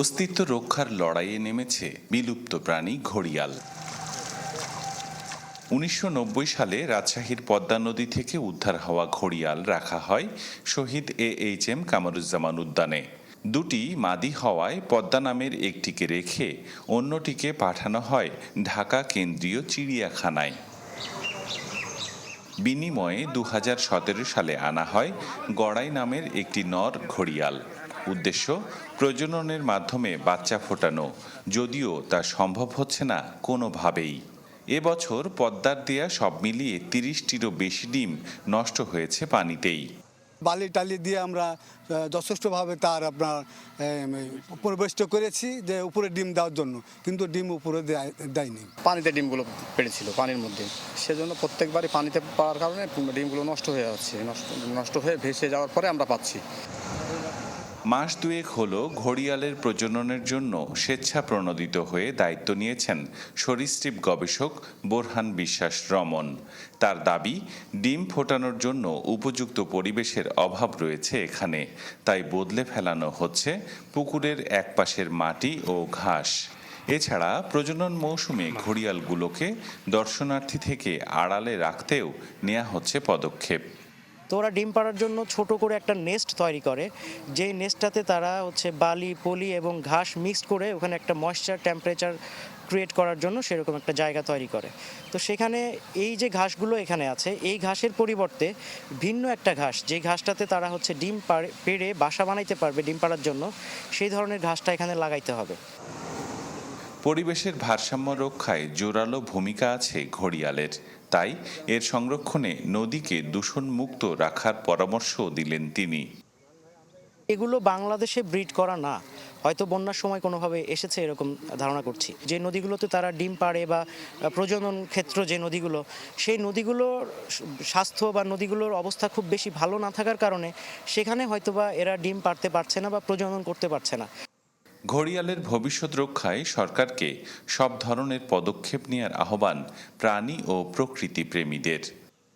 অস্তিত্ব রক্ষার লড়াইয়ে নেমেছে বিলুপ্ত প্রাণী ঘড়িয়াল। উনিশশো নব্বই সালে রাজশাহীর পদ্মা নদী থেকে উদ্ধার হওয়া ঘড়িয়াল রাখা হয় Shaheed A H M Kamruzzaman উদ্যানে। দুটি মাদি হওয়ায় পদ্মা নামের একটিকে রেখে অন্যটিকে পাঠানো হয় ঢাকা কেন্দ্রীয় চিড়িয়াখানায়। বিনিময়ে দু হাজার সতেরো সালে আনা হয় গড়াই নামের একটি নর ঘড়িয়াল। উদ্দেশ্য প্রজননের মাধ্যমে বাচ্চা ফোটানো। যদিও তা সম্ভব হচ্ছে না কোনোভাবেই। এবছর পদ্মার দেয়া সব মিলিয়ে তিরিশটিরও বেশি ডিম নষ্ট হয়েছে পানিতেই। বালি টালি দিয়ে আমরা যথেষ্টভাবে তার আপনার পরিবেষ্ট করেছি যে উপরে ডিম দেওয়ার জন্য। কিন্তু ডিম উপরে দেয়- দেয়নি। পানিতে ডিমগুলো পেড়েছিল পানির মধ্যে। সেজন্য প্রত্যেকবারই পানিতে পাওয়ার কারণে ডিমগুলো নষ্ট হয়ে যাচ্ছে। নষ্ট নষ্ট হয়ে ভেসে যাওয়ার পরে আমরা পাচ্ছি। মাস দুয়েক হল ঘড়িয়ালের প্রজননের জন্য স্বেচ্ছা প্রণোদিত হয়ে দায়িত্ব নিয়েছেন সরীসৃপ গবেষক বোরহান বিশ্বাস রমন। তার দাবি, ডিম ফোটানোর জন্য উপযুক্ত পরিবেশের অভাব রয়েছে এখানে। তাই বদলে ফেলানো হচ্ছে পুকুরের একপাশের মাটি ও ঘাস। এছাড়া প্রজনন মৌসুমে ঘড়িয়ালগুলোকে দর্শনার্থী থেকে আড়ালে রাখতেও নেওয়া হচ্ছে পদক্ষেপ। তো ওরা ডিম পাড়ার জন্য ছোট করে একটা নেস্ট তৈরি করে। যেই নেস্টটাতে তারা হচ্ছে বালি, পলি এবং ঘাস মিক্সড করে ওখানে একটা ময়েশ্চার টেম্পারেচার ক্রিয়েট করার জন্য সেরকম একটা জায়গা তৈরি করে। তো সেখানে এই যে ঘাসগুলো এখানে আছে, এই ঘাসের পরিবর্তে ভিন্ন একটা ঘাস, যে ঘাসটাতে তারা হচ্ছে ডিম পাড়ে- পেড়ে বাসা বানাইতে পারবে ডিম পাড়ার জন্য, সেই ধরনের ঘাসটা এখানে লাগাইতে হবে। পরিবেশের ভারসাম্য রক্ষায় জোরালো ভূমিকা আছে ঘড়িয়ালের। তাই এর সংরক্ষণে নদীকে দূষণমুক্ত রাখার পরামর্শও দিলেন তিনি। এগুলো বাংলাদেশে ব্রিড করা না। হয়তো বন্যার সময় কোনোভাবে এসেছে এরকম ধারণা করছি। যে নদীগুলোতে তারা ডিম পাড়ে বা প্রজনন ক্ষেত্র যে নদীগুলো, সেই নদীগুলোর স্বাস্থ্য বা নদীগুলোর অবস্থা খুব বেশি ভালো না থাকার কারণে সেখানে হয়তোবা এরা ডিম পাড়তে পারছে না বা প্রজনন করতে পারছে না। ঘড়িয়ালের ভবিষ্যৎ রক্ষায় সরকারকে সব ধরনের পদক্ষেপ নেওয়ার আহ্বান প্রাণী ও প্রকৃতি প্রেমীদের।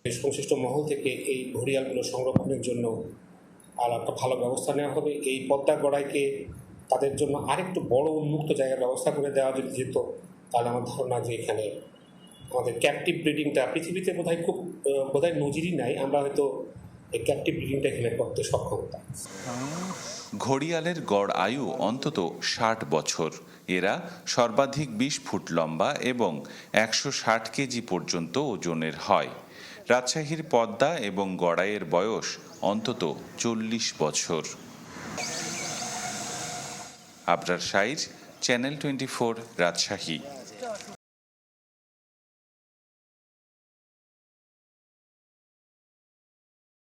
সংশ্লিষ্ট মহল থেকে এই ঘড়িয়ালগুলো সংরক্ষণের জন্য আর একটা ভালো ব্যবস্থা নেওয়া হবে। এই পদ্মা গড়াইকে তাদের জন্য আরেকটু বড় উন্মুক্ত জায়গার ব্যবস্থা করে দেওয়া যদি যেত, তাহলে আমার ধারণা যে এখানে আমাদের ক্যাপটিভ ব্রিডিংটা পৃথিবীতে বোধহয় খুব বোধহয় নজিরই নাই। আমরা হয়তো ঘড়িয়ালের গড় আয়ু অন্তত ষাট বছর। এরা সর্বাধিক বিশ ফুট লম্বা এবং একশো ষাট কেজি পর্যন্ত ওজনের হয়। রাজশাহীর পদ্মা এবং গড়াইয়ের বয়স অন্তত চল্লিশ বছর। আবরার সাইজ চ্যানেল টোয়েন্টি রাজশাহী।